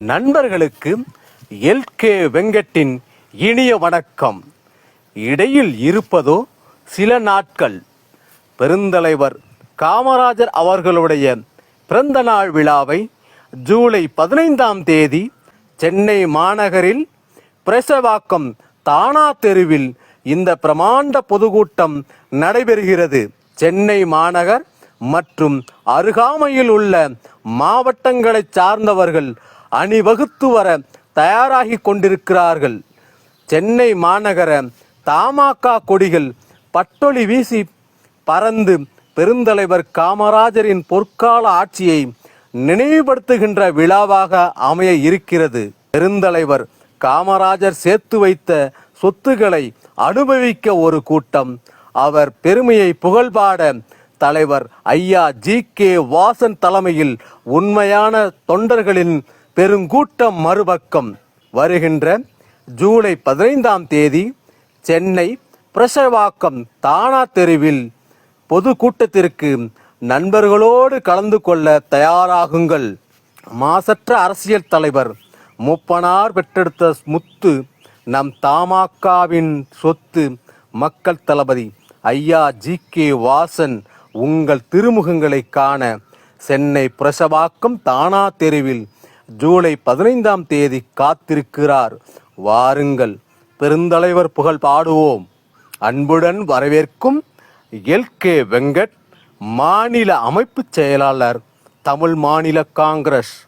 நண்பர்களுக்கு L. K. வெங்கட்டின் இனிய வணக்கம். இடையில் இருப்பதோ சில நாட்கள். பெருந்தலைவர் காமராஜர் அவர்களுடைய பிறந்த நாள் விழாவை ஜூலை பதினைந்தாம் தேதி சென்னை மாநகரில் பிரசவாக்கம் தானா தெருவில் இந்த பிரமாண்ட பொதுக்கூட்டம் நடைபெறுகிறது. சென்னை மாநகர் மற்றும் அருகாமையில் உள்ள மாவட்டங்களைச் சார்ந்தவர்கள் அணிவகுத்து வர தயாராகி கொண்டிருக்கிறார்கள் சென்னை மாநகர தமாகா கொடிகள் பட்டொளி வீசி பறந்து பெருந்தலைவர் காமராஜரின் பொற்கால ஆட்சியை நினைவுபடுத்துகின்ற விழாவாக அமைய இருக்கிறது. பெருந்தலைவர் காமராஜர் சேர்த்து வைத்த சொத்துக்களை அனுபவிக்க ஒரு கூட்டம். அவர் பெருமையை புகழ்பாட தலைவர் ஐயா ஜி கே வாசன் தலைமையில் உண்மையான தொண்டர்களின் பெருங்கூட்டம் மறுபக்கம் வருகின்ற ஜூலை பதினைந்தாம் தேதி சென்னை பிரசவாக்கம் தானா தெருவில் பொது கூட்டத்திற்கு நண்பர்களோடு கலந்து கொள்ள தயாராகுங்கள். மாசற்ற அரசியல் தலைவர் முப்பனார் பெற்றெடுத்த முத்து நம் தாமாக்காவின் சொத்து மக்கள் தளபதி ஐயா ஜி கே வாசன் உங்கள் திருமுகங்களை காண சென்னை பிரசவாக்கம் தானா தெருவில் ஜூலை பதினைந்தாம் தேதி காத்திருக்கிறார். வாருங்கள் பெருந்தலைவர் புகழ் பாடுவோம். அன்புடன் வரவேற்கும் எல். கே. வெங்கட் மாநில அமைப்பு செயலாளர் தமிழ் மாநில காங்கிரஸ்.